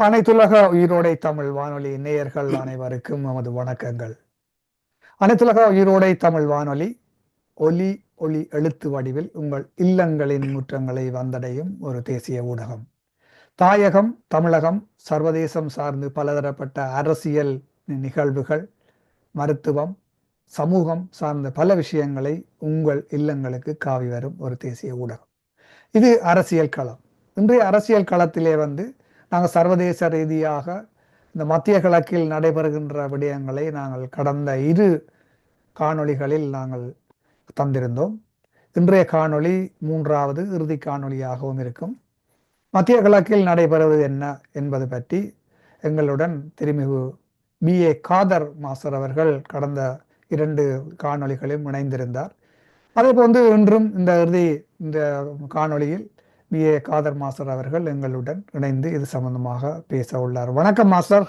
அனைத்துலக உயிரோடை தமிழ் வானொலி நேயர்கள் அனைவருக்கும் நமது வணக்கங்கள். அனைத்துலக உயிரோடை தமிழ் வானொலி ஒலி ஒளி எழுத்து வடிவில் உங்கள் இல்லங்களின் முற்றங்களை வந்தடையும் ஒரு தேசிய ஊடகம். தாயகம் தமிழகம் சர்வதேசம் சார்ந்து பலதரப்பட்ட அரசியல் நிகழ்வுகள் மருத்துவம் சமூகம் சார்ந்த பல விஷயங்களை உங்கள் இல்லங்களுக்கு காவி வரும் ஒரு தேசிய ஊடகம். இது அரசியல் களம். இன்றைய அரசியல் களத்திலே வந்து நாங்கள் சர்வதேச ரீதியாக இந்த மத்திய கிழக்கில் நடைபெறுகின்ற விடயங்களை நாங்கள் கடந்த இரு காணொளிகளில் நாங்கள் தந்திருந்தோம். இன்றைய காணொளி மூன்றாவது இறுதி காணொளியாகவும் இருக்கும். மத்திய கிழக்கில் நடைபெறுவது என்ன என்பது பற்றி எங்களுடன் திருமிகு பி. ஏ. காதர் மாஸ்டர் அவர்கள் கடந்த இரண்டு காணொளிகளிலும் இணைந்திருந்தார். அதே போன்று இன்றும் இந்த இறுதி இந்த காணொளியில் பி ஏ காதர் மாஸ்டர் அவர்கள் எங்களுடன் இணைந்து இது சம்பந்தமாக பேச உள்ளார். வணக்கம் மாஸ்டர்.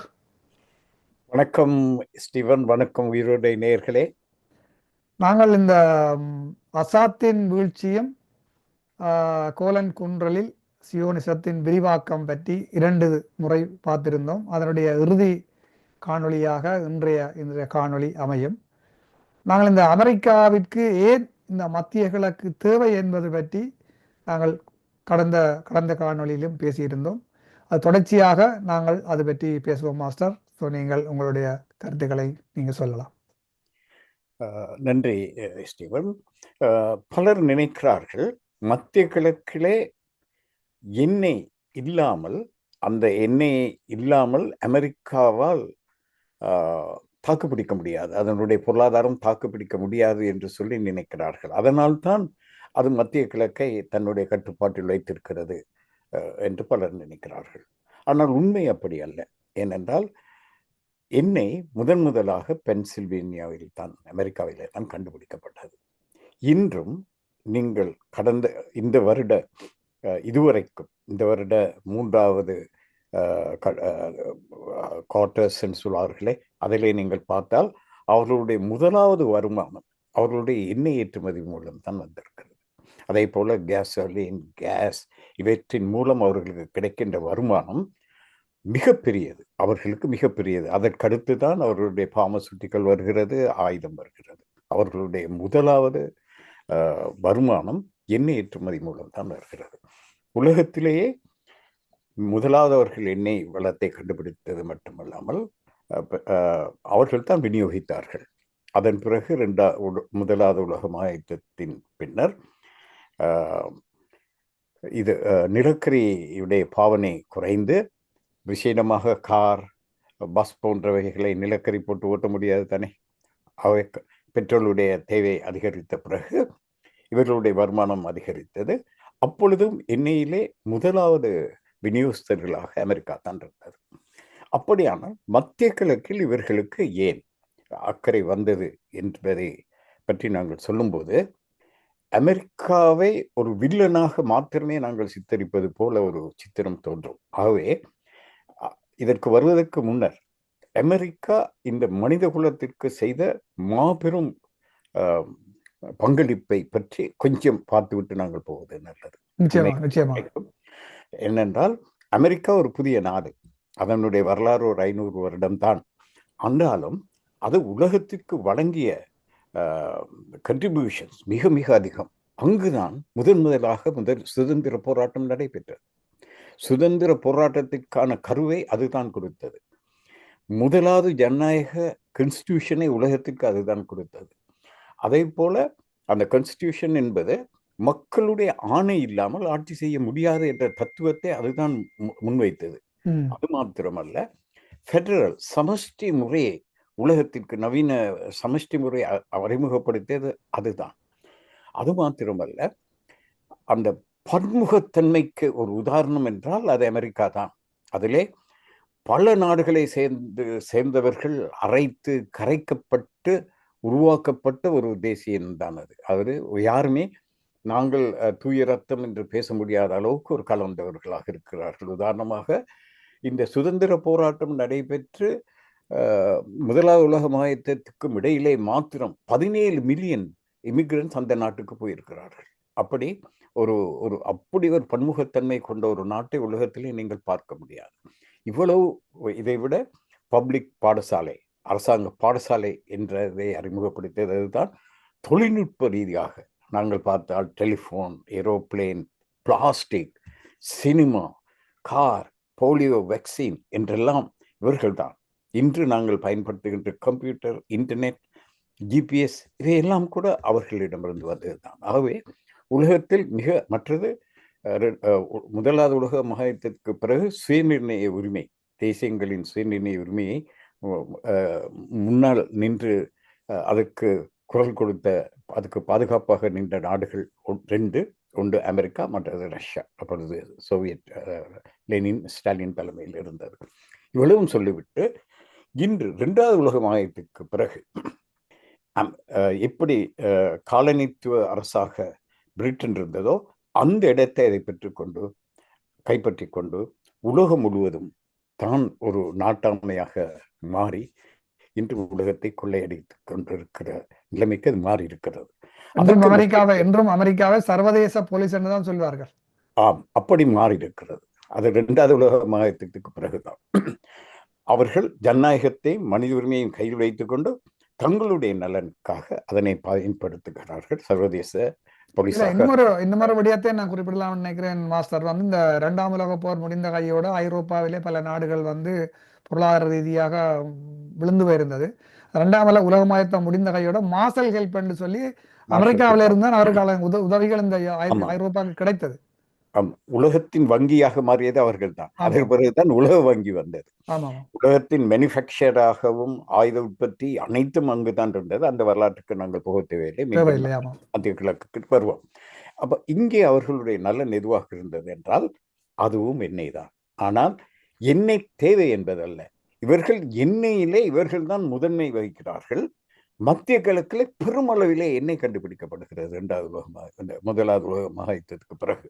வணக்கம் ஸ்டீவன். வணக்கம் உயிரோடை நேயர்களே. நாங்கள் இந்த அசாத்தின் வீழ்ச்சியும் கோலன் குன்றலில் சியோனிசத்தின் விரிவாக்கம் பற்றி இரண்டு முறை பார்த்திருந்தோம். அதனுடைய இறுதி காணொளியாக இன்றைய இன்றைய காணொளி அமையும். நாங்கள் இந்த அமெரிக்காவிற்கு ஏன் இந்த மத்திய கிழக்கு தேவை என்பது பற்றி நாங்கள் கடந்த கடந்த காணொலியிலும் பேசியிருந்தோம். அது தொடர்ச்சியாக நாங்கள் அது பற்றி பேசுவோம் மாஸ்டர். ஸோ நீங்கள் உங்களுடைய கருத்துக்களை நீங்கள் சொல்லலாம். நன்றி ஸ்டீவன். பலர் நினைக்கிறார்கள் மத்திய கிழக்கிலே எண்ணெய் இல்லாமல் அந்த எண்ணெய் இல்லாமல் அமெரிக்காவால் தாக்குப்பிடிக்க முடியாது. அதனுடைய பொருளாதாரம் தாக்குப்பிடிக்க முடியாது என்று சொல்லி நினைக்கிறார்கள். அதனால்தான் அது மத்திய கிழக்கை தன்னுடைய கட்டுப்பாட்டில் வைத்திருக்கிறது என்று பலர் நினைக்கிறார்கள். ஆனால் உண்மை அப்படி அல்ல. ஏனென்றால் எண்ணெய் முதன் முதலாக பென்சில்வேனியாவில் தான் அமெரிக்காவிலே தான் கண்டுபிடிக்கப்பட்டது. இன்றும் நீங்கள் கடந்த இந்த வருட இதுவரைக்கும் இந்த வருட மூன்றாவது குவார்டர்ஸ் சொல்வார்களே அதிலே நீங்கள் பார்த்தால் அவர்களுடைய முதலாவது வருமானம் அவர்களுடைய எண்ணெய் ஏற்றுமதி மூலம் தான் வந்திருக்கிறது. அதே போல சர்வீன் கேஸ் இவற்றின் மூலம் அவர்களுக்கு கிடைக்கின்ற வருமானம் மிகப்பெரியது. அவர்களுக்கு மிகப்பெரியது. அதற்கடுத்து தான் அவர்களுடைய பார்மசூட்டிக்கல் வருகிறது ஆயுதம் வருகிறது. அவர்களுடைய முதலாவது வருமானம் எண்ணெய் ஏற்றுமதி மூலம் தான் வருகிறது. உலகத்திலேயே முதலாவது அவர்கள் எண்ணெய் வளத்தை கண்டுபிடித்தது மட்டுமல்லாமல் அவர்கள் தான் விநியோகித்தார்கள். அதன் பிறகு ரெண்டா உல- முதலாவது உலக மகாயுத்தத்தின் பின்னர் இது நிலக்கரியுடைய பாவனை குறைந்து விசேடமாக கார் பஸ் போன்றவைகளை நிலக்கரி போட்டு ஓட்ட முடியாது தானே? அவை க- பெட்ரோலுடைய தேவை அதிகரித்த பிறகு இவர்களுடைய வருமானம் அதிகரித்தது. அப்பொழுதும் எண்ணெயிலே முதலாவது விநியோகஸ்தர்களாக அமெரிக்கா தான் இருந்தது. அப்படியான மத்திய கிழக்கில் இவர்களுக்கு ஏன் அக்கறை வந்தது என்பதை பற்றி நாங்கள் சொல்லும்போது அமெரிக்காவை ஒரு வில்லனாக மாத்திரமே நாங்கள் சித்தரிப்பது போல ஒரு சித்திரம் தோன்றும். ஆகவே இதற்கு வருவதற்கு முன்னர் அமெரிக்கா இந்த மனித குலத்திற்கு செய்த மாபெரும் பங்களிப்பை பற்றி கொஞ்சம் பார்த்துவிட்டு நாங்கள் போவது நல்லது. என்னென்றால் அமெரிக்கா ஒரு புதிய நாடு. அதனுடைய வரலாறு ஒரு ஐநூறு வருடம்தான். ஆனாலும் அது உலகத்திற்கு வழங்கிய கன்ட்ரிபியூஷன்ஸ் மிக மிக அதிகம். அங்குதான் முதன் முதலாக முதல் சுதந்திர போராட்டம் நடைபெற்றது. சுதந்திர போராட்டத்திற்கான கருவை அதுதான் கொடுத்தது. முதலாவது ஜனநாயக கான்ஸ்டியூஷனை உலகத்திற்கு அதுதான் கொடுத்தது. அதே போல அந்த கான்ஸ்டியூஷன் என்பது மக்களுடைய ஆணை இல்லாமல் ஆட்சி செய்ய முடியாது என்ற தத்துவத்தை அதுதான் முன்வைத்தது. அது மாத்திரமல்ல ஃபெடரல் சமஷ்டி முறையை உலகத்திற்கு நவீன சமஷ்டி முறை அறிமுகப்படுத்தியது அதுதான். அது மாத்திரமல்ல அந்த பன்முகத்தன்மைக்கு ஒரு உதாரணம் என்றால் அது அமெரிக்கா தான். அதிலே பல நாடுகளை சேர்ந்து சேர்ந்தவர்கள் அரைத்து கரைக்கப்பட்டு உருவாக்கப்பட்ட ஒரு தேசியம் தான் அது. அவர் யாருமே நாங்கள் தூய ரத்தம் என்று பேச முடியாத அளவுக்கு ஒரு கலந்தவர்களாக இருக்கிறார்கள். உதாரணமாக இந்த சுதந்திர போராட்டம் நடைபெற்று முதலாவது உலக மாயத்திற்கும் இடையிலே மாத்திரம் பதினேழு மில்லியன் இமிகிரன்ஸ் அந்த நாட்டுக்கு போயிருக்கிறார்கள். அப்படி ஒரு ஒரு அப்படி ஒரு பன்முகத்தன்மை கொண்ட ஒரு நாட்டை உலகத்திலே நீங்கள் பார்க்க முடியாது. இவ்வளவு இதை விட பப்ளிக் பாடசாலை அரசாங்க பாடசாலை என்றதை அறிமுகப்படுத்தியது தான் தொழில்நுட்ப ரீதியாக நாங்கள் பார்த்தால் telephone aeroplane plastic cinema car polio vaccine என்றெல்லாம் இவர்கள்தான் இன்று நாங்கள் பயன்படுத்துகின்ற கம்ப்யூட்டர் இன்டர்நெட் ஜிபிஎஸ் இவையெல்லாம் கூட அவர்களிடமிருந்து வந்தது தான் ஆகவே உலகத்தில் மிக மற்றது முதலாவது உலக மகாயுத்தத்துக்கு பிறகு சுயநிர்ணய உரிமை தேசியங்களின் சுயநிர்ணய உரிமையை முன்னால் நின்று அதற்கு குரல் கொடுத்த அதுக்கு பாதுகாப்பாக நின்ற நாடுகள் ஒன்- ரெண்டு ஒன்று அமெரிக்கா மற்றது ரஷ்யா. அப்பொழுது சோவியத் லெனின் ஸ்டாலின் தலைமையில் இருந்தது. இவ்வளவும் சொல்லிவிட்டு இன்று இரண்டாவது உலக மகாயுத்தத்துக்கு பிறகு எப்படி காலனித்துவ அரசாக பிரிட்டன் இருந்ததோ அந்த இடத்தை அதை பெற்றுக்கொண்டு கைப்பற்றி கொண்டு உலகம் முழுவதும் தான் ஒரு நாட்டாண்மையாக மாறி இன்று உலகத்தை கொள்ளையடித்துக் கொண்டிருக்கிற நிலைமைக்கு அது மாறி இருக்கிறது என்றும் அமெரிக்காவை என்றும் அமெரிக்காவை சர்வதேச போலீஸ் என்று தான் சொல்வார்கள். ஆம் அப்படி மாறி இருக்கிறது அது இரண்டாவது உலக மகாயுத்தத்துக்கு பிறகுதான். அவர்கள் ஜனநாயகத்தை மனித உரிமையும் கையில் வைத்துக்கொண்டு தங்களுடைய நலனுக்காக அதனை பயன்படுத்துகிறார்கள். சர்வதேச இன்னொரு இன்னொரு விடயத்தை நான் குறிப்பிடலாம்னு நினைக்கிறேன் மாஸ்டர். வந்து இந்த இரண்டாம் உலக போர் முடிந்த கையோட ஐரோப்பாவிலே பல நாடுகள் வந்து பொருளாதார ரீதியாக விழுந்து போயிருந்தது. இரண்டாம் உலக உலகமயத்தம் முடிந்த கையோட மாசல் ஹெல்ப் என்று சொல்லி அமெரிக்காவில இருந்து தான் அவருக்கான உத உதவிகள் இந்த. ஐரோப்பாவுக்கு கிடைத்தது. ஆம், உலகத்தின் வங்கியாக மாறியது அவர்கள் தான். அதற்கு பிறகுதான் உலக வங்கி வந்தது. உலகத்தின் மேனுஃபேக்சராகவும் ஆயுத உற்பத்தி அனைத்தும் அங்குதான் இருந்தது. அந்த வரலாற்றுக்கு நாங்கள் போக தேவையில்லை. மத்திய கிழக்குக்கு வருவோம். அப்ப இங்கே அவர்களுடைய நலன் எதுவாக இருந்தது என்றால் அதுவும் எண்ணெய் தான் ஆனால் எண்ணெய் தேவை என்பதல்ல. இவர்கள் எண்ணெயிலே இவர்கள் தான் முதன்மை வகிக்கிறார்கள். மத்திய கிழக்கிலே பெருமளவிலே எண்ணெய் கண்டுபிடிக்கப்படுகிறது. இரண்டாவது உலக மகா- இந்த முதலாவது உலக மகாயுத்தத்துக்கு பிறகு.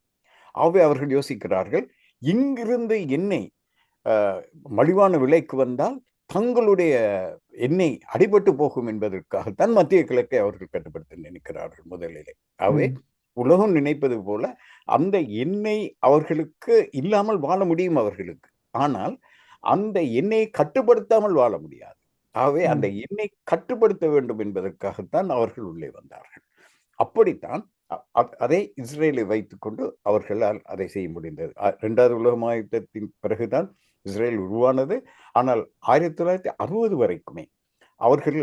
ஆகவே அவர்கள் யோசிக்கிறார்கள் இங்கிருந்து எண்ணெய் மலிவான விலைக்கு வந்தால் தங்களுடைய எண்ணெய் அடிபட்டு போகும் என்பதற்காகத்தான் மத்திய கிழக்கை அவர்கள் கட்டுப்படுத்த நினைக்கிறார்கள் முதலிலே. ஆகவே. உலகம் நினைப்பது போல அந்த எண்ணெய் அவர்களுக்கு இல்லாமல் வாழ முடியும் அவர்களுக்கு. ஆனால் அந்த எண்ணெயை கட்டுப்படுத்தாமல் வாழ முடியாது. ஆகவே அந்த எண்ணெய் கட்டுப்படுத்த வேண்டும் என்பதற்காகத்தான் அவர்கள் உள்ளே வந்தார்கள். அப்படித்தான் அதை இஸ்ரேலை வைத்துக்கொண்டு அவர்களால் அதை செய்ய முடிந்தது. இரண்டாவது உலக மகாயுத்தத்தின் பிறகுதான் இஸ்ரேல் உருவானது. ஆனால் ஆயிரத்தி தொள்ளாயிரத்தி அறுபது வரைக்குமே அவர்கள்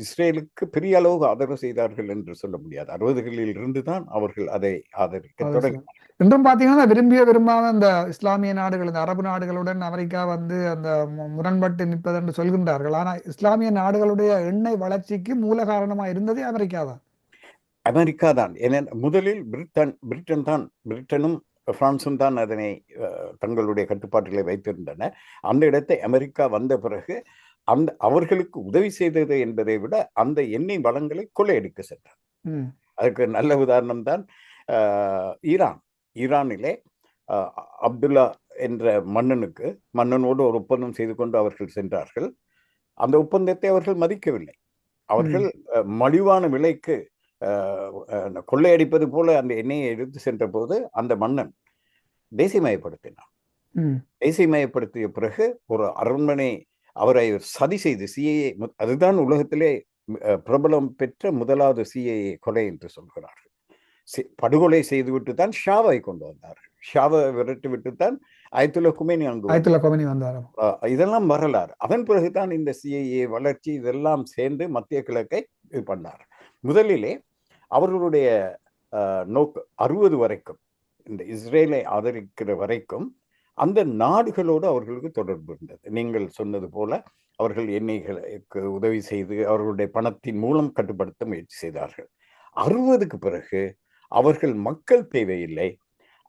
இஸ்ரேலுக்கு பெரிய அளவு ஆதரவு செய்தார்கள் என்று சொல்ல முடியாது. அறுபதுகளில் இருந்து தான் அவர்கள் அதை ஆதரிக்க அது தொடங்கி இன்றும் பாத்தீங்கன்னா விரும்பிய விரும்பாத இந்த இஸ்லாமிய நாடுகள் இந்த அரபு நாடுகளுடன் அமெரிக்கா வந்து அந்த முரண்பட்டு நிற்பது என்று சொல்கின்றார்கள். ஆனா இஸ்லாமிய நாடுகளுடைய எண்ணெய் வளர்ச்சிக்கு மூல காரணமா இருந்ததே அமெரிக்கா தான். அமெரிக்கா தான். ஏன்னா முதலில் பிரிட்டன் பிரிட்டன் தான் பிரிட்டனும் பிரான்சும் தான் அதனை தங்களுடைய கட்டுப்பாட்டிலே வைத்திருந்தன. அந்த இடத்தை அமெரிக்கா வந்த பிறகு அந்த அவர்களுக்கு உதவி செய்தது என்பதை விட அந்த எண்ணெய் வளங்களை கொள்ளையடிக்க சென்றார். அதுக்கு நல்ல உதாரணம் தான் ஈரான். ஈரானிலே அப்துல்லா என்ற மன்னனுக்கு மன்னனோடு ஒரு ஒப்பந்தம் செய்து கொண்டு அவர்கள் சென்றார்கள். அந்த ஒப்பந்தத்தை அவர்கள் மதிக்கவில்லை. அவர்கள் மலிவான விலைக்கு கொள்ளையடிப்பது போல அந்த எண்ணெயை எடுத்து சென்ற போது அந்த மன்னன் தேசியமயப்படுத்தினான். தேசியமயப்படுத்திய பிறகு ஒரு அரண்மனை அவரை சதி செய்து சிஏஏ அதுதான் உலகத்திலே பிரபலம் பெற்ற முதலாவது சிஏஏ கொலை என்று சொல்கிறார்கள். படுகொலை செய்துவிட்டு தான் ஷாவை கொண்டு வந்தார்கள். ஷாவை விரட்டி விட்டு தான் ஆயத்துல குமேனி அங்கு வந்தார். ஆயத்துல்லா கொமனி வந்தார் இதெல்லாம் வரலாறு. அதன் பிறகுதான் இந்த சிஐஏ வளர்ச்சி இதெல்லாம் சேர்ந்து மத்திய கிழக்கை இது பண்ணார் முதலிலே அவர்களுடைய நோக்கு அறுபது வரைக்கும் இந்த இஸ்ரேலை ஆதரிக்கிற வரைக்கும் அந்த நாடுகளோடு அவர்களுக்கு தொடர்பு இருந்தது. நீங்கள் சொன்னது போல அவர்கள் எண்ணெய்களுக்கு உதவி செய்து அவர்களுடைய பணத்தின் மூலம் கட்டுப்படுத்த முயற்சி செய்தார்கள். அறுபதுக்கு பிறகு அவர்கள் மக்கள் தேவையில்லை.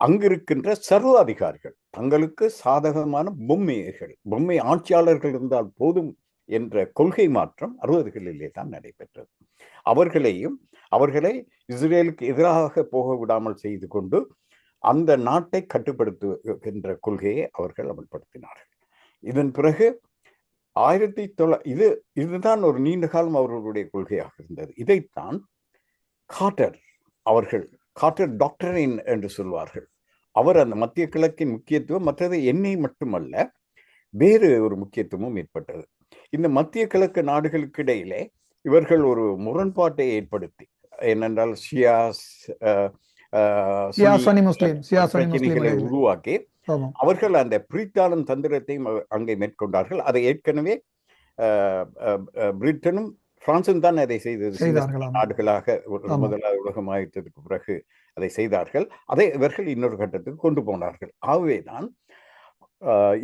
அங்கிருக்கின்ற சர்வாதிகாரிகள் தங்களுக்கு சாதகமான பொம்மையர்கள் பொம்மை ஆட்சியாளர்கள் இருந்தால் போதும் என்ற கொள்கை மாற்றம் அறுபதுகளிலே தான் நடைபெற்றது. அவர்களையும் அவர்களை இஸ்ரேலுக்கு எதிராக போக விடாமல் செய்து கொண்டு அந்த நாட்டை கட்டுப்படுத்துகின்ற கொள்கையை அவர்கள் அமல்படுத்தினார்கள். இதன் பிறகு ஆயிரத்தி தொள்ள இது இதுதான் ஒரு நீண்ட காலம் அவர்களுடைய கொள்கையாக இருந்தது. இதைத்தான் காட்டர் அவர்கள் காட்டர் டாக்டரின் என்று சொல்வார்கள். அவர் அந்த மத்திய கிழக்கின் முக்கியத்துவம் மற்றது எண்ணெய் மட்டுமல்ல வேறு ஒரு முக்கியத்துவமும் ஏற்பட்டது. இந்த மத்திய கிழக்கு நாடுகளுக்கு இடையிலே இவர்கள் ஒரு முரண்பாட்டை ஏற்படுத்தி ஏனென்றால் ஷியாஸ். உருவாக்கி அவர்கள் அந்த பிரித்தாளும் தந்திரத்தையும் அங்கே மேற்கொண்டார்கள் அதை ஏற்கனவே பிரிட்டனும் பிரான்சும் தான் அதை செய்தது. நாடுகளாக. முதலாவது உலகம் ஆயத்ததுக்கு பிறகு அதை செய்தார்கள் அதை இவர்கள் இன்னொரு கட்டத்துக்கு கொண்டு போனார்கள் ஆகவேதான்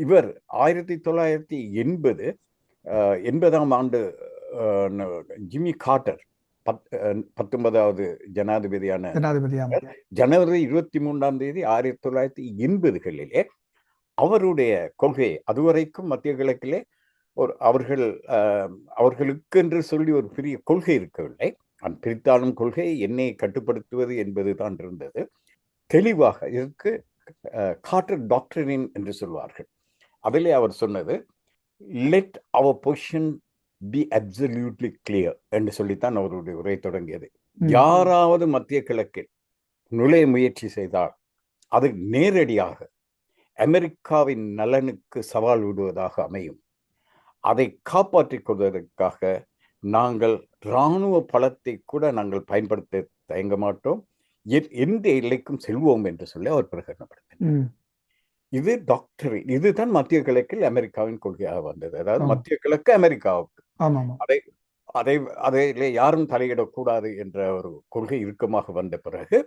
இவர் ஆயிரத்தி தொள்ளாயிரத்தி எண்பது எண்பதாம் ஆண்டு ஜிம்மி கார்ட்டர் பத் பத்தொன்பதாவது ஜனாதிபதியான ஜனாதிபதி ஆமாம் ஜனவரி இருபத்தி மூன்றாம் தேதி ஆயிரத்தி தொள்ளாயிரத்தி எண்பதுகளிலே அவருடைய கொள்கை அதுவரைக்கும் மத்திய கிழக்கிலே ஒரு அவர்கள் அவர்களுக்கு என்று சொல்லி ஒரு பெரிய கொள்கை இருக்கவில்லை. பிரித்தாளும் கொள்கை எண்ணெயை கட்டுப்படுத்துவது என்பது தான் இருந்தது. தெளிவாக இதற்கு காட்டர் டாக்டரின் என்று சொல்வார்கள். அதிலே அவர் சொன்னது let our position be absolutely clear என்று சொல்லித்தான் அவருடைய உரை தொடங்கியது. யாராவது மத்திய கிழக்கில் நுழைய முயற்சி செய்தால் அது நேரடியாக அமெரிக்காவின் நலனுக்கு சவால் விடுவதாக அமையும். அதை காப்பாற்றிக் கொள்வதற்காக நாங்கள் இராணுவ பலத்தை கூட நாங்கள் பயன்படுத்த தயங்க மாட்டோம். எந்த எல்லைக்கும் செல்வோம் என்று சொல்லி அவர் பிரகடனப்படுத்தினார். இது டாக்டர் இதுதான் மத்திய கிழக்கில் அமெரிக்காவின் கொள்கையாக வந்தது. அதாவது. மத்திய கிழக்கு அமெரிக்காவுக்கு. அதை அதை அதிலே யாரும் தலையிடக்கூடாது என்ற ஒரு கொள்கை இறுக்கமாக வந்த பிறகு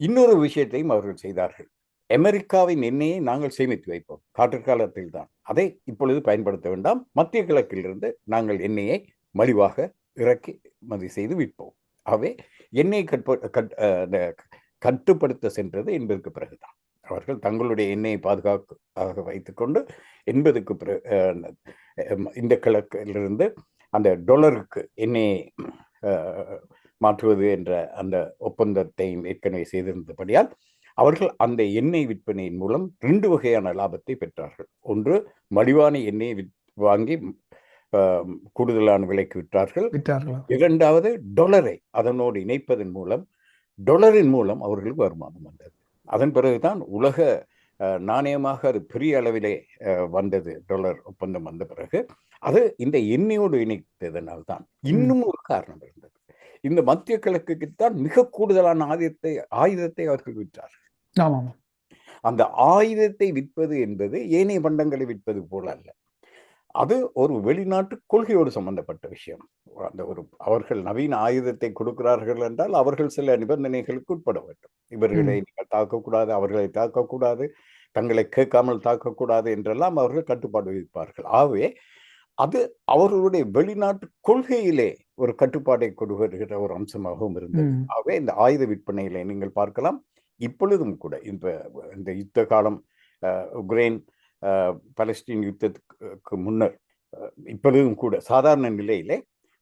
இன்னொரு விஷயத்தையும் அவர்கள் செய்தார்கள். அமெரிக்காவின் எண்ணெயை நாங்கள் சேமித்து வைப்போம். காற்று காலத்தில் தான் அதை இப்பொழுது பயன்படுத்த வேண்டாம். மத்திய கிழக்கிலிருந்து நாங்கள் எண்ணெயை மலிவாக இறக்கி மதி செய்து விற்போம். ஆகவே எண்ணெய் கட்ப கட் அந்த கட்டுப்படுத்த சென்றது என்பதற்கு பிறகுதான். அவர்கள் தங்களுடைய எண்ணெயை பாதுகாக்க வைத்துக்கொண்டு அஹ், இந்த கிழக்கிலிருந்து அந்த டொலருக்கு எண்ணெயை மாற்றுவது என்ற அந்த ஒப்பந்தத்தையும் ஏற்கனவே செய்திருந்தபடியால் அவர்கள் அந்த எண்ணெய் விற்பனையின் மூலம் ரெண்டு வகையான லாபத்தை பெற்றார்கள். ஒன்று மலிவான எண்ணெயை வாங்கி கூடுதலான விலைக்கு விற்றார்கள்? இரண்டாவது டொலரை அதனோடு இணைப்பதன் மூலம் டொலரின் மூலம் அவர்களுக்கு வருமானம் வந்தது. அதன் பிறகுதான் உலக நாணயமாக அது பெரிய அளவிலே வந்தது. டாலர் ஒப்பந்தம் வந்த பிறகு அது இந்த எண்ணெயோடு இணைத்ததனால் தான் இன்னும் ஒரு காரணம் இருந்தது. இந்த மத்திய கிழக்குக்குத்தான் மிக கூடுதலான ஆயுதத்தை ஆயுதத்தை அவர்கள் விற்றார்கள். அந்த ஆயுதத்தை விற்பது என்பது ஏனைய பண்டங்களை விற்பது போல அல்ல. அது ஒரு வெளிநாட்டு கொள்கையோடு சம்பந்தப்பட்ட விஷயம். அந்த ஒரு அவர்கள் நவீன ஆயுதத்தை கொடுக்கிறார்கள் என்றால் அவர்கள் சில நிபந்தனைகளுக்கு உட்பட வேண்டும். இவர்களை நீங்கள் தாக்கக்கூடாது அவர்களை தாக்கக்கூடாது தங்களை கேட்காமல் தாக்கக்கூடாது என்றெல்லாம் அவர்கள் கட்டுப்பாடு விதிப்பார்கள். ஆகவே அது அவர்களுடைய வெளிநாட்டு கொள்கையிலே ஒரு கட்டுப்பாடை கொண்டு வருகிற ஒரு அம்சமாகவும் இருந்தது. ஆகவே இந்த ஆயுத விற்பனையிலே நீங்கள் பார்க்கலாம். இப்பொழுதும் கூட இந்த இந்த யுத்த காலம் உக்ரைன் அஹ், பலஸ்தீன் யுத்தத்துக்கு முன்னர் இப்பொழுதும் கூட சாதாரண நிலையிலே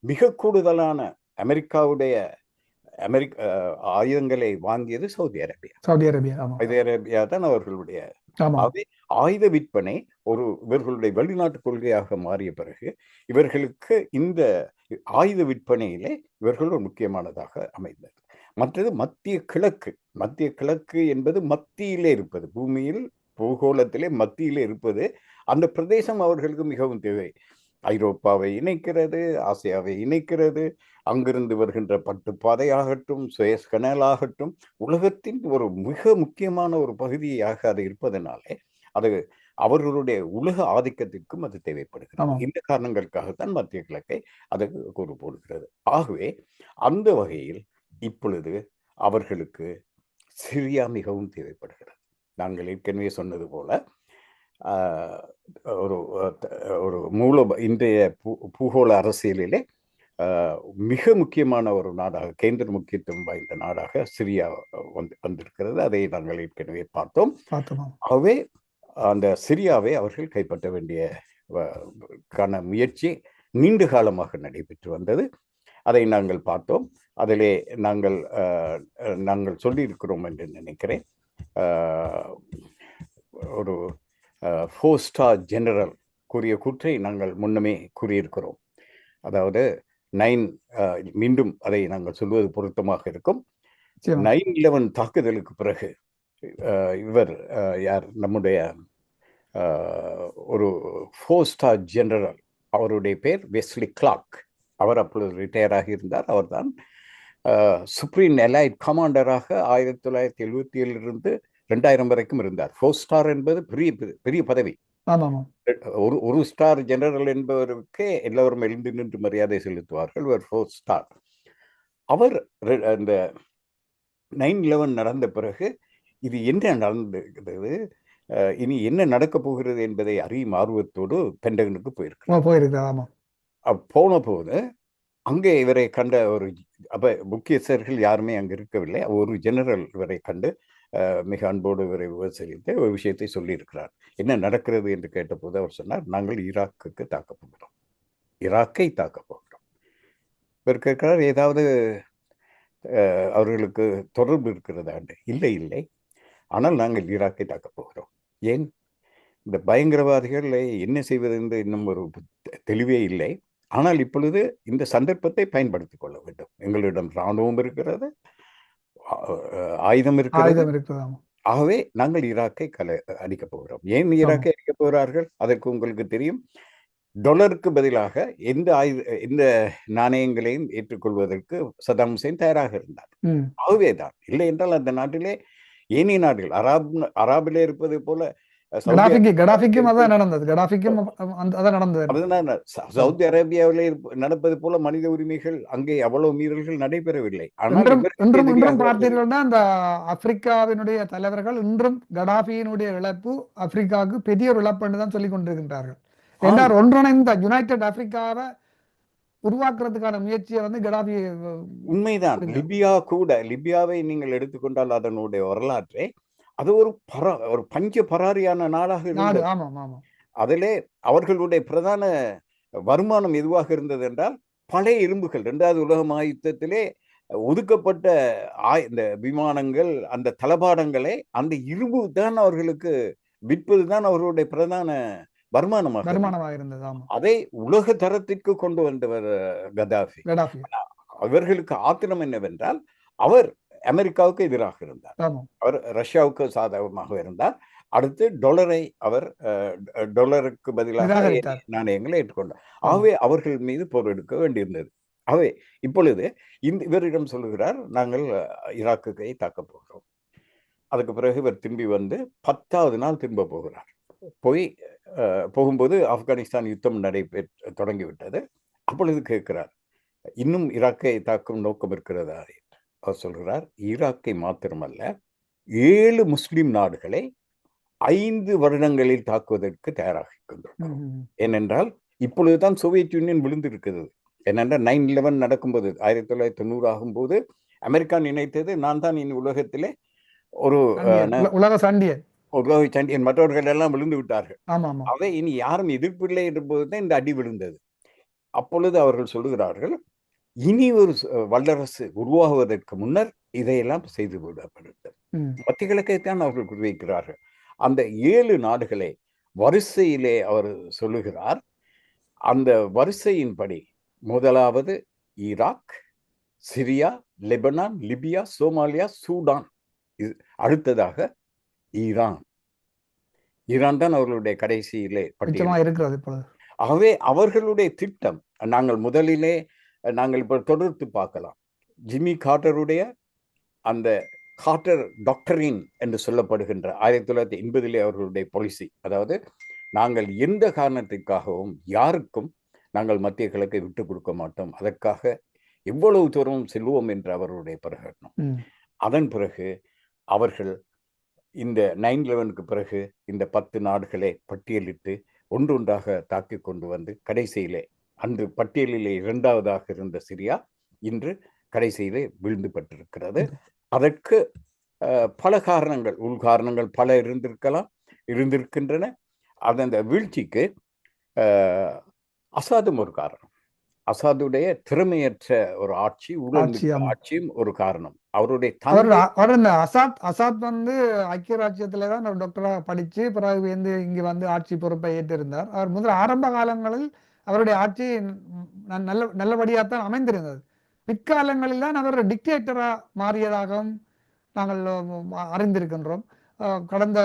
மிக கூடுதலான அமெரிக்காவுடைய அமெரிக்க ஆயுதங்களை வாங்கியது Saudi Arabia. Saudi Arabia Saudi Arabia தான் அவர்களுடைய ஆயுத விற்பனை ஒரு இவர்களுடைய வெளிநாட்டு கொள்கையாக மாறிய பிறகு இவர்களுக்கு இந்த ஆயுத விற்பனையிலே இவர்கள் ஒரு முக்கியமானதாக அமைந்தது. மற்றது மத்திய கிழக்கு மத்திய கிழக்கு என்பது மத்தியிலே இருப்பது. பூமியில் பூகோளத்திலே மத்தியிலே இருப்பது அந்த பிரதேசம் அவர்களுக்கு மிகவும் தேவை. ஐரோப்பாவை இணைக்கிறது ஆசியாவை இணைக்கிறது அங்கிருந்து வருகின்ற பட்டுப்பாதை ஆகட்டும் சுயஸ் கனல் ஆகட்டும் உலகத்தின் ஒரு மிக முக்கியமான ஒரு பகுதியாக அது இருப்பதனாலே அது அவர்களுடைய உலக ஆதிக்கத்திற்கும் அது தேவைப்படுகிறது. இந்த காரணங்களுக்காகத்தான் மத்திய கிழக்கை அது கூறு போடுகிறது. ஆகவே அந்த வகையில் இப்பொழுது அவர்களுக்கு சிரியா மிகவும் தேவைப்படுகிறது. நாங்கள் ஏற்கனவே சொன்னது போல ஒரு ஒரு மூல இன்றைய பூ- பூகோள அரசியலிலே மிக முக்கியமான ஒரு நாடாக கேந்திர முக்கியத்துவம் வாய்ந்த நாடாக சிரியா வந்து வந்திருக்கிறது. அதை நாங்கள் ஏற்கனவே பார்த்தோம். ஆகவே அந்த சிரியாவை அவர்கள் கைப்பற்ற வேண்டிய கான முயற்சி நீண்ட காலமாக நடைபெற்று வந்தது. அதை நாங்கள் பார்த்தோம். அதிலே நாங்கள் நாங்கள் சொல்லியிருக்கிறோம் என்று நினைக்கிறேன். ஒரு ஃபோர் ஸ்டார் ஜெனரல் கூறிய கூற்றை நாங்கள் முன்னமே கூறியிருக்கிறோம். அதாவது நைன் மீண்டும் அதை நாங்கள் சொல்வது பொருத்தமாக இருக்கும். நைன் இலவன் தாக்குதலுக்கு பிறகு இவர் யார்? நம்முடைய ஒரு ஃபோர் ஸ்டார் ஜெனரல் அவருடைய பேர் வெஸ்லி கிளாக் அவர் அப்பொழுது ரிட்டையர் ஆகியிருந்தார் அவர்தான் சுப்ரீம் எலைட் கமாண்டராக ஆயிரத்தி தொள்ளாயிரத்தி எழுபத்தி ஏழிலிருந்து ரெண்டாயிரம் வரைக்கும் இருந்தார். ஃபோர் ஸ்டார் என்பது பெரிய பெரிய பதவி. ஒரு ஒரு ஸ்டார் ஜெனரல் என்பவருக்கே எல்லோரும் எழுந்து நின்று மரியாதை செலுத்துவார்கள். ஒரு ஃபோர் ஸ்டார் அவர் அந்த நைன் லெவன் நடந்த பிறகு இது என்ன நடந்திருக்கிறது இனி என்ன நடக்கப் போகிறது என்பதை அறியும் ஆர்வத்தோடு போயிருக்கிறார். ஆமா, போயிருக்கு ஆமா. அப்ப போன போது அங்கே இவரை கண்ட ஒரு அப்ப முக்கியஸ்தர்கள் யாருமே அங்கு இருக்கவில்லை. ஒரு ஜெனரல் இவரை கண்டு மிக அன்போடு இவரை விமர்சித்து ஒரு விஷயத்தை சொல்லியிருக்கிறார். என்ன நடக்கிறது என்று கேட்டபோது அவர் சொன்னார் நாங்கள் ஈராக்குக்கு தாக்கப் போகிறோம். ஈராக்கை தாக்கப் போகிறோம். இவர் கேட்கிறார் ஏதாவது அவர்களுக்கு தொடர்பு இருக்கிறதாண்டு இல்லை இல்லை. ஆனால் நாங்கள் ஈராக்கை தாக்க போகிறோம். ஏன்? இந்த பயங்கரவாதிகளை என்ன செய்வது என்று இன்னும் ஒரு தெளிவே இல்லை. ஆனால் இப்பொழுது இந்த சந்தர்ப்பத்தை பயன்படுத்திக் கொள்ள வேண்டும். எங்களிடம் இராணுவம் இருக்கிறது. ஆயுதம் இருக்கிறது. ஆகவே நாங்கள் ஈராக்கை கல அடிக்கப் போகிறோம். ஏன் ஈராக்கை அடிக்கப் போகிறார்கள்? அதற்கு உங்களுக்கு தெரியும். டொலருக்கு பதிலாக எந்த ஆயுத எந்த நாணயங்களையும் ஏற்றுக்கொள்வதற்கு சதாம் ஹுசேன் தயாராக இருந்தார். ஆகவே தான் இல்லை என்றால் அந்த நாட்டிலே ஏனைய நாடுகள் அராப் அராபிலே இருப்பது போல சவுதி கடாஃபிக்கு கடாஃபிக்கும் அதான் நடந்தது. கடாஃபிக்கும் அந்த அதான் நடந்தது. அதுதான் ச- சவுதி அரேபியாவிலே நடப்பது போல மனித உரிமைகள் அங்கே அவ்வளவு மீறல்கள் நடைபெறவில்லை. இன்றும் இன்றும் பார்த்தீர்கள்னா அந்த ஆப்பிரிக்காவினுடைய தலைவர்கள் இன்றும் கடாஃபியினுடைய இழப்பு ஆப்பிரிக்காவுக்கு பெரிய ஒரு இழப்பு என்று தான் சொல்லிக் கொண்டிருக்கின்றார்கள். என்றால் ஒன்றிணைந்த யுனைடெட் ஆப்பிரிக்காவை உருவாக்குறதுக்கான முயற்சியை வந்து கடாஃபி உண்மைதான். லிபியா கூட லிபியாவை நீங்கள் எடுத்துக்கொண்டால் அதனுடைய வரலாற்றை அது ஒரு பர ஒரு பஞ்ச பராரியான நாடாக நாடு இருந்தது அதிலே அவர்களுடைய பிரதான வருமானம் எதுவாக இருந்தது என்றால் பழைய இரும்புகள் இரண்டாவது உலக மகாயுத்தத்திலே ஒதுக்கப்பட்ட ஆய்- இந்த விமானங்கள் அந்த தளபாடங்களை அந்த இரும்பு தான் அவர்களுக்கு விற்பது தான் அவர்களுடைய பிரதான வருமானமாக இருந்தது. வருமானமாக இருந்தது அதை உலக தரத்திற்கு கொண்டு வந்தவர் கதாஃபி. அவர்களுக்கு ஆத்திரம் என்னவென்றால் அவர் அமெரிக்காவுக்கு எதிராக இருந்தார். அவர் ரஷ்யாவுக்கு சாதகமாக இருந்தார். அடுத்து டொலரை அவர் டொலருக்கு பதிலாக. நாணயங்களை ஏற்றுக்கொண்டார். ஆகவே அவர்கள் மீது போர் எடுக்க வேண்டியிருந்தது. ஆகவே இப்பொழுது இந்த இவரிடம் சொல்லுகிறார் நாங்கள் ஈராக்குக்கை தாக்கப் போகிறோம். அதுக்கு பிறகு இவர் திரும்பி வந்து பத்தாவது நாள் திரும்ப போகிறார். போய் போகும்போது ஆப்கானிஸ்தான் யுத்தம் நடைபெற்று தொடங்கிவிட்டது. அப்பொழுது கேட்கிறார் இன்னும் ஈராக்கை தாக்கும் நோக்கம் இருக்கிறதா? அவர் சொல்கிறார் ஈராக்கை மாத்திரமல்ல ஏழு முஸ்லிம் நாடுகளை ஐந்து வருடங்களில் தாக்குவதற்கு தயாராக ம். ஏனென்றால் இப்பொழுதுதான் சோவியத் யூனியன் விழுந்திருக்கிறது. ஏனென்றால் நைன் லெவன் நடக்கும்போது ஆயிரத்தி தொள்ளாயிரத்தி தொண்ணூறு ஆகும்போது அமெரிக்கா நினைத்தது நான் தான் இனி உலகத்திலே ஒரு உலக சண்டியன். உலக சண்டியன். மற்றவர்கள் எல்லாம் விழுந்து விட்டார்கள். அவை இனி யாரும் எதிர்ப்பில்லை என்பது தான் இந்த அடி விழுந்தது. அப்பொழுது அவர்கள் சொல்லுகிறார்கள் இனி ஒரு வல்லரசு உருவாகுவதற்கு முன்னர் இதையெல்லாம் செய்து விடப்படுகிறது மத்திய கிழக்கை தான் அவர்கள் குறிவைக்கிறார்கள். அந்த ஏழு நாடுகளை வரிசையிலே அவர் சொல்லுகிறார். அந்த வரிசையின்படி முதலாவது Iraq Syria Lebanon Libya Somalia Sudan. இது அடுத்ததாக ஈரான். ஈரான் தான் அவர்களுடைய கடைசியிலே இருக்கிறது ஆகவே அவர்களுடைய திட்டம் நாங்கள் முதலிலே நாங்கள் இப்போ தொடர்ந்து பார்க்கலாம். ஜிம்மி கார்ட்டருடைய அந்த கார்ட்டர் டாக்டரின் என்று சொல்லப்படுகின்ற ஆயிரத்தி தொள்ளாயிரத்தி எண்பதிலே அவர்களுடைய பாலிசி அதாவது நாங்கள் எந்த காரணத்திற்காகவும் யாருக்கும் நாங்கள் மத்திய கிழக்கை விட்டுக் கொடுக்க மாட்டோம். அதற்காக எவ்வளவு தூரம் செல்வோம் என்று அவர்களுடைய பிரகடனம். அதன் பிறகு அவர்கள் இந்த நைன் லெவனுக்கு பிறகு இந்த பத்து நாடுகளை பட்டியலிட்டு ஒன்றொன்றாக தாக்கி கொண்டு வந்து கடைசியிலே அன்று பட்டியலிலே இரண்டாவதாக இருந்த சிரியா இன்று கடைசியிலே வீழ்ந்துபட்டிருக்கிறது அதற்கு அஹ், பல காரணங்கள் உள் காரணங்கள் பல இருந்திருக்கலாம் இருந்திருக்கின்றன. அந்த வீழ்ச்சிக்கு அசாதும் ஒரு காரணம். அசாதுடைய திறமையற்ற ஒரு ஆட்சி. ஆட்சியும் ஒரு காரணம். அவருடைய அசாத் அசாத் வந்து ஐக்கிய ராஜ்யத்துல தான் ஒரு டாக்டராக படிச்சு பிறகு வந்து இங்க வந்து ஆட்சி பொறுப்பை ஏற்றிருந்தார். அவர் முதல் ஆரம்ப காலங்களில் அவருடைய ஆட்சி ந- நல்ல நல்லபடியாகத்தான் அமைந்திருந்தது. பிற்காலங்களில் தான் அவர் டிக்டேட்டராக மாறியதாகவும் நாங்கள் அறிந்திருக்கின்றோம். கடந்த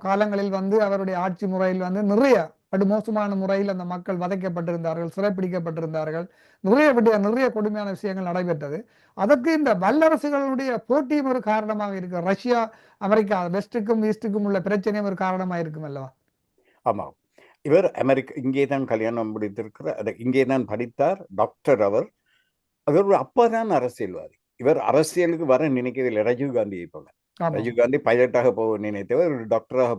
காலங்களில் வந்து அவருடைய ஆட்சி முறையில் வந்து நிறைய படுமோசமான முறையில் அந்த மக்கள் வதைக்கப்பட்டிருந்தார்கள் சிறைப்பிடிக்கப்பட்டிருந்தார்கள். நிறைய விட- நிறைய கொடுமையான விஷயங்கள் நடைபெற்றது. அதற்கு இந்த வல்லரசுகளுடைய போட்டியும் ஒரு காரணமாக இருக்கு. ரஷ்யா அமெரிக்கா வெஸ்ட்டுக்கும் ஈஸ்ட்டுக்கும் உள்ள பிரச்சனையும் ஒரு காரணமாக இருக்கும் அல்லவா? ஆமாம். இவர் அமெரிக்க இங்கே தான் கல்யாணம் முடித்திருக்கிறார் அது இங்கே தான் படித்தார் டாக்டர் அவர். அவருடைய அப்பா தான் அரசியல்வாதி. இவர் அரசியலுக்கு வர நினைக்கவில்லை ராஜீவ் காந்தியை போல. ராஜீவ் காந்தி பைலட்டாக போக நினைத்தவர் ஒரு டாக்டராக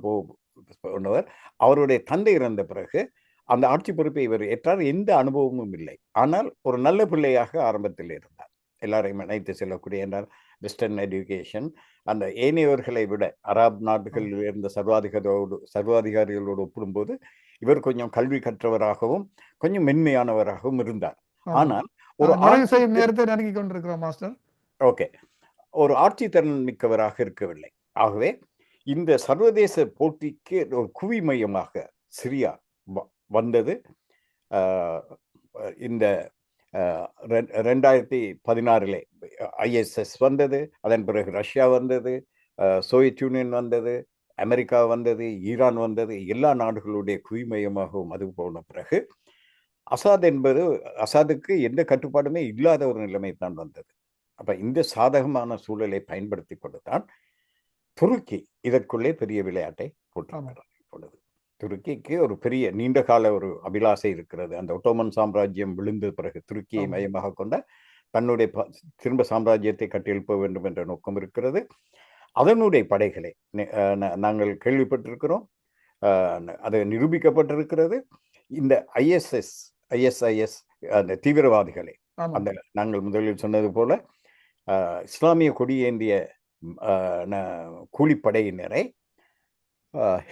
போனவர். அவருடைய தந்தை இறந்த பிறகு அந்த ஆட்சி பொறுப்பை இவர் ஏற்றார் எந்த அனுபவமும் இல்லை. ஆனால் ஒரு நல்ல பிள்ளையாக ஆரம்பத்தில் இருந்தார். எல்லாரையும் இணைத்து செல்லக்கூடிய என்றால் வெஸ்டர்ன் எஜுகேஷன் அந்த ஏனையவர்களை விட அரப் நாடுகளில் இருந்த சர்வாதிகாரியோடு சர்வாதிகாரிகளோடு ஒப்பிடும்போது இவர் கொஞ்சம் கல்வி கற்றவராகவும் கொஞ்சம் மென்மையானவராகவும் இருந்தார். ஆனால் ஒரு ஆட்சி செய்யும் நேரத்தை நெருங்கி கொண்டிருக்கிறோம் மாஸ்டர். ஓகே. ஒரு ஆட்சி திறன் மிக்கவராக இருக்கவில்லை. ஆகவே இந்த சர்வதேச போட்டிக்கு ஒரு குவி மையமாக சிரியா வந்தது. இந்த ரெண்டாயிரத்தி பதினாறிலே ஐஎஸ்எஸ் வந்தது. அதன் பிறகு ரஷ்யா வந்தது. சோவியத் யூனியன் வந்தது. அமெரிக்கா வந்தது ஈரான் வந்தது எல்லா நாடுகளுடைய குவி மையமாகவும் அது போன பிறகு அசாத் என்பது அசாதுக்கு எந்த கட்டுப்பாடுமே இல்லாத ஒரு நிலைமை தான் வந்தது. அப்ப இந்த சாதகமான சூழலை பயன்படுத்தி கொண்டுதான் துருக்கி இதற்குள்ளே பெரிய விளையாட்டை போட்டிருக்கிறது இப்பொழுது. துருக்கிக்கு ஒரு பெரிய நீண்ட கால ஒரு அபிலாசை இருக்கிறது. அந்த ஒட்டோமன் சாம்ராஜ்யம் விழுந்த பிறகு துருக்கியை. மையமாக கொண்ட தன்னுடைய திரும்ப சாம்ராஜ்யத்தை கட்டியெழுப்ப வேண்டும் என்ற நோக்கம் இருக்கிறது. அதனுடைய படைகளை நாங்கள் கேள்விப்பட்டிருக்கிறோம். அது நிரூபிக்கப்பட்டிருக்கிறது. இந்த ஐஎஸ்எஸ் ஐஎஸ்ஐஎஸ் அந்த தீவிரவாதிகளை அந்த நாங்கள் முதலில் சொன்னது போல இஸ்லாமிய கொடியேந்திய கூலிப்படையினரை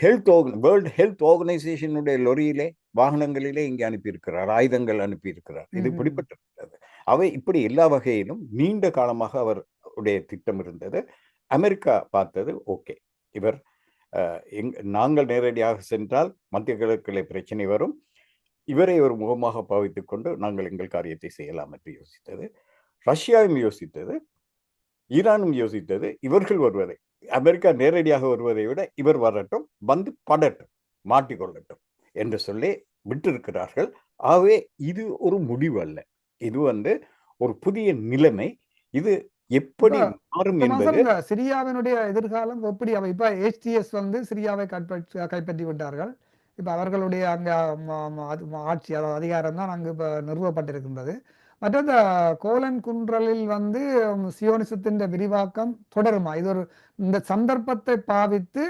ஹெல்த் வேர்ல்ட் ஹெல்த் ஆர்கனைசேஷனுடைய லொரியிலே வாகனங்களிலே இங்கே அனுப்பியிருக்கிறார் ஆயுதங்கள் அனுப்பியிருக்கிறார். இது. பிடிபட்டிருக்கிறது அவை இப்படி எல்லா வகையிலும் நீண்ட காலமாக அவருடைய திட்டம் இருந்தது. அமெரிக்கா பார்த்தது ஓகே. இவர் எங் நாங்கள் நேரடியாக சென்றால் மத்திய கிழக்கிலே பிரச்சனை வரும். இவரை ஒரு முகமாக பாவித்துக் கொண்டு நாங்கள் எங்கள் காரியத்தை செய்யலாம் என்று யோசித்தது. ரஷ்யாவும் யோசித்தது. ஈரானும் யோசித்தது. இவர்கள் வருவதை அமெரிக்கா நேரடியாக வருவதை விட இவர் வரட்டும் வந்து படட்டும் மாட்டிக்கொள்ளட்டும் என்று சொல்லி விட்டிருக்கிறார்கள். ஆகவே இது ஒரு முடிவு அல்ல. இது வந்து ஒரு புதிய நிலைமை. இது எப்படி மாறும் என்பது சிரியாவினுடைய எதிர்காலம் எப்படி அவ இப்ப HTS வந்து சிரியாவை கைப்பற்றி கைப்பற்றி விட்டார்கள். இப்ப அவர்களுடைய அங்க ஆட்சி அதாவது அதிகாரம் தான் அங்கு இப்ப நிறுவப்பட்டிருக்கின்றது. மற்ற கோலன் குன்றலில் வந்து சியோனிசத்தின் விரிவாக்கம் தொடருமா? இது ஒரு இந்த சந்தர்ப்பத்தை பாவித்து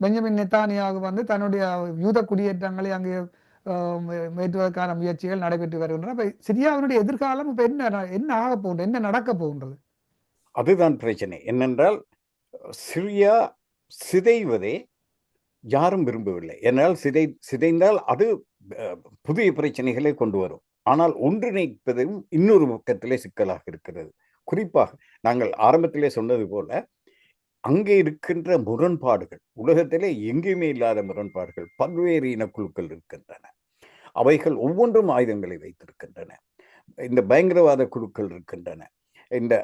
பெஞ்சமின் நெத்தானியாகு வந்து தன்னுடைய யூத குடியேற்றங்களை அங்கு ஆஹ், மேற்றுவதற்கான முயற்சிகள் நடைபெற்று வருகின்றன. இப்ப சிரியாவினுடைய எதிர்காலம் இப்ப என்ன என்ன ஆக போகின்றது என்ன நடக்க போகின்றது? அதுதான் பிரச்சனை. என்னென்றால் சிரியா சிதைவதே யாரும் விரும்பவில்லை. ஏனால் சிதை சிதைந்தால் அது புதிய பிரச்சனைகளை கொண்டு வரும். ஆனால் ஒன்றிணைப்பதும் இன்னொரு பக்கத்திலே சிக்கலாக இருக்கிறது. குறிப்பாக நாங்கள் ஆரம்பத்திலே சொன்னது போல அங்கே இருக்கின்ற முரண்பாடுகள் உலகத்திலே எங்கேயுமே இல்லாத முரண்பாடுகள் பல்வேறு இனக்குழுக்கள் இருக்கின்றன. அவைகள் ஒவ்வொன்றும் ஆயுதங்களை வைத்திருக்கின்றன. இந்த பயங்கரவாத குழுக்கள் இருக்கின்றன. இந்த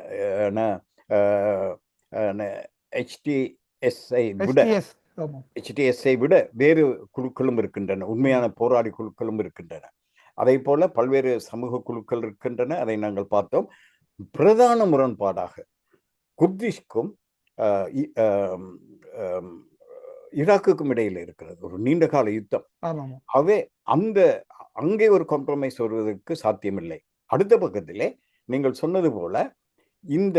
ஹெச்டிஎஸ்ஐ விட ஹெச்டிஎஸ்ஐ விட வேறு குழுக்களும் இருக்கின்றன. உண்மையான போராடி குழுக்களும் இருக்கின்றன. அதே போல பல்வேறு சமூக குழுக்கள் இருக்கின்றன. அதை நாங்கள் பார்த்தோம். பிரதான முரண்பாடாக குர்திஷ்க்கும் ஈராக்குக்கும் இடையில் இருக்கிறது. ஒரு நீண்ட கால யுத்தம் அவே அந்த அங்கே ஒரு காம்ப்ரமைஸ் வருவதற்கு சாத்தியமில்லை. அடுத்த பக்கத்திலே நீங்கள் சொன்னது போல இந்த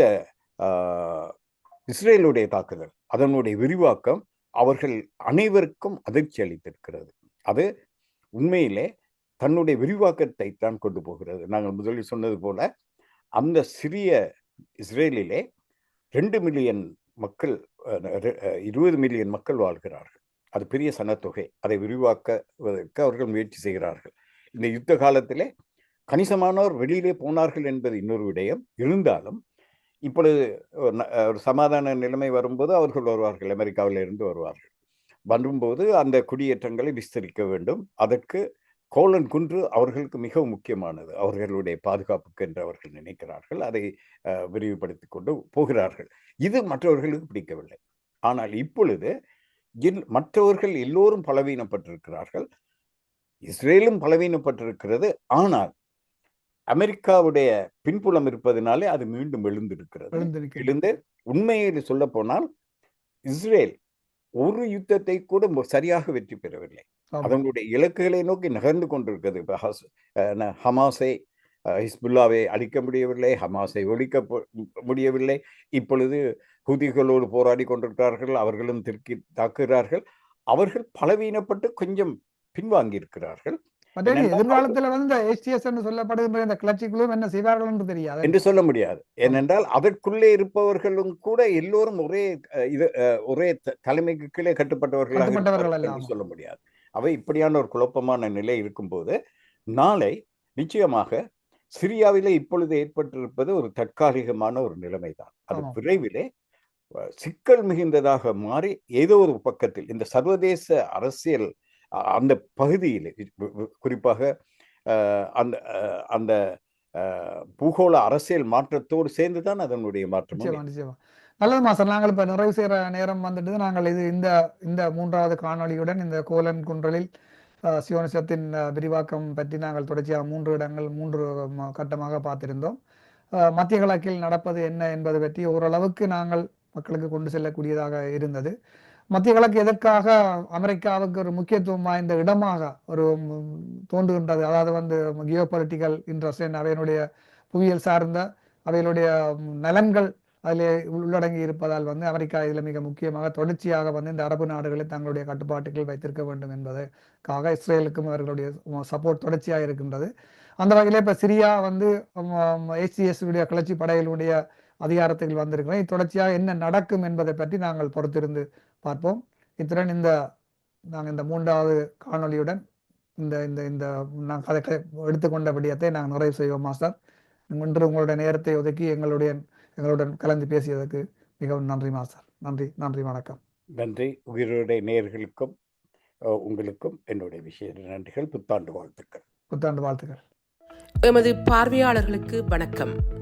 இஸ்ரேலுடைய தாக்குதல் அதனுடைய விரிவாக்கம் அவர்கள் அனைவருக்கும் அதிர்ச்சி அளித்திருக்கிறது. அது உண்மையிலே தன்னுடைய விரிவாக்கத்தை தான் கொண்டு போகிறது. நாங்கள் முதலில் சொன்னது போல அந்த சிறிய இஸ்ரேலிலே ரெண்டு மில்லியன் மக்கள் இருபது மில்லியன் மக்கள் வாழ்கிறார்கள். அது பெரிய சனத்தொகை. அதை விரிவாக்குவதற்கு அவர்கள் முயற்சி செய்கிறார்கள். இந்த யுத்த காலத்திலே கணிசமானோர் வெளியிலே போனார்கள் என்பது இன்னொரு விடயம். இருந்தாலும் இப்பொழுது ஒரு ஒரு சமாதான நிலைமை வரும்போது அவர்கள் வருவார்கள் அமெரிக்காவில் இருந்து வருவார்கள். வரும்போது அந்த குடியேற்றங்களை விஸ்தரிக்க வேண்டும். அதற்கு கோலன் குன்று அவர்களுக்கு மிகவும் முக்கியமானது. அவர்களுடைய பாதுகாப்புக்கு என்று அவர்கள் நினைக்கிறார்கள். அதை விரிவுபடுத்தி விரிவுபடுத்திக் கொண்டு போகிறார்கள். இது மற்றவர்களுக்கு பிடிக்கவில்லை. ஆனால் இப்பொழுது மற்றவர்கள் எல்லோரும் பலவீனப்பட்டிருக்கிறார்கள். இஸ்ரேலும் பலவீனப்பட்டிருக்கிறது. ஆனால் அமெரிக்காவுடைய பின்புலம் இருப்பதனாலே அது மீண்டும் எழுந்திருக்கிறது. எழுந்து உண்மையில் சொல்ல போனால் இஸ்ரேல் ஒரு யுத்தத்தை கூட சரியாக வெற்றி பெறவில்லை. அதனுடைய இலக்குகளை நோக்கி நகர்ந்து கொண்டிருக்கிறது. இப்ப ஹமாஸை ஹிஸ்புல்லாவை அழிக்க முடியவில்லை ஹமாஸை ஒழிக்க முடியவில்லை. இப்பொழுது ஹூதிகளோடு போராடி கொண்டிருக்கிறார்கள் அவர்களும் திருக்கி தாக்குகிறார்கள். அவர்கள் பலவீனப்பட்டு கொஞ்சம் பின்வாங்கி இருக்கிறார்கள் எதிர்காலத்துல வந்து எஸ்டிஎஸ் என்று சொல்லப்படுகின்ற இந்த கிளர்ச்சிக்குழுவும் என்ன செய்வார்கள் என்று தெரியாது. என்று சொல்ல முடியாது. ஏனென்றால் அதற்குள்ளே இருப்பவர்களும் கூட எல்லோரும் ஒரே இது ஒரே தலைமைக்கு கீழே கட்டுப்பட்டவர்களாக. சொல்ல முடியாது. அவை இப்படியான ஒரு குழப்பமான நிலை இருக்கும்போது நாளை நிச்சயமாக சிரியாவிலே இப்பொழுது ஏற்பட்டிருப்பது ஒரு தற்காலிகமான ஒரு நிலைமைதான். அது. விரைவிலே சிக்கல் மிகுந்ததாக மாறி ஏதோ ஒரு பக்கத்தில் இந்த சர்வதேச அரசியல் அந்த பகுதியில் குறிப்பாக அந்த அந்த பூகோள அரசியல் மாற்றத்தோடு சேர்ந்துதான் அதனுடைய மாற்றமும் நிச்சயமா நிச்சயமா. நல்லது மாஸ்டர் நாங்கள் இப்ப நிறைவு செய்யற நேரம் வந்துட்டு நாங்கள் இது இந்த இந்த மூன்றாவது காணொளியுடன் இந்த கோலன் குன்றலில் சியோனிசத்தின் அஹ், விரிவாக்கம் பற்றி நாங்கள் தொடர்ச்சியாக மூன்று இடங்கள் மூன்று கட்டமாக பார்த்திருந்தோம். மத்திய கிழக்கில் நடப்பது என்ன என்பது பற்றி ஓரளவுக்கு நாங்கள் மக்களுக்கு கொண்டு செல்லக்கூடியதாக இருந்தது. மத்திய கிழக்கு எதற்காக அமெரிக்காவுக்கு ஒரு முக்கியத்துவம் வாய்ந்த இடமாக ஒரு தோன்றுகின்றது? அதாவது வந்து ஜியோ பொலிட்டிக்கல் இன்ட்ரெஸ்ட் அவையினுடைய புவியியல் சார்ந்த அவைகளுடைய நலன்கள் அதிலே உள்ளடங்கி இருப்பதால் வந்து அமெரிக்கா இதில் மிக முக்கியமாக தொடர்ச்சியாக வந்து இந்த அரபு நாடுகளை தங்களுடைய கட்டுப்பாட்டுகள் வைத்திருக்க வேண்டும் என்பதற்காக இஸ்ரேலுக்கும் அவர்களுடைய சப்போர்ட் தொடர்ச்சியாக இருக்கின்றது. அந்த வகையில் இப்போ சிரியா வந்து ஏசிஎஸ்டைய கிளர்ச்சி படைகளுடைய அதிகாரத்தில் வந்திருக்கிறோம் தொடர்ச்சியாக என்ன நடக்கும் என்பதை பற்றி நாங்கள் பொறுத்திருந்து பார்ப்போம். இத்துடன் இந்த நாங்கள் இந்த மூன்றாவது காணொளியுடன் இந்த இந்த இந்த நாங்கள் கதை எடுத்துக்கொண்ட விடயத்தை நாங்கள் நிறைவு செய்வோம் மாஸ்டர். இன்று உங்களுடைய நேரத்தை ஒதுக்கி எங்களுடைய எங்களுடன் கலந்து பேசியதற்கு மிகவும் நன்றி மாஸ்டர். நன்றி நன்றி வணக்கம். நன்றி. உயிரோடைய நேயர்களுக்கும் அஹ், உங்களுக்கும் என்னுடைய விஷய நன்றிகள். புத்தாண்டு வாழ்த்துக்கள். புத்தாண்டு வாழ்த்துக்கள். எமது பார்வையாளர்களுக்கு வணக்கம்.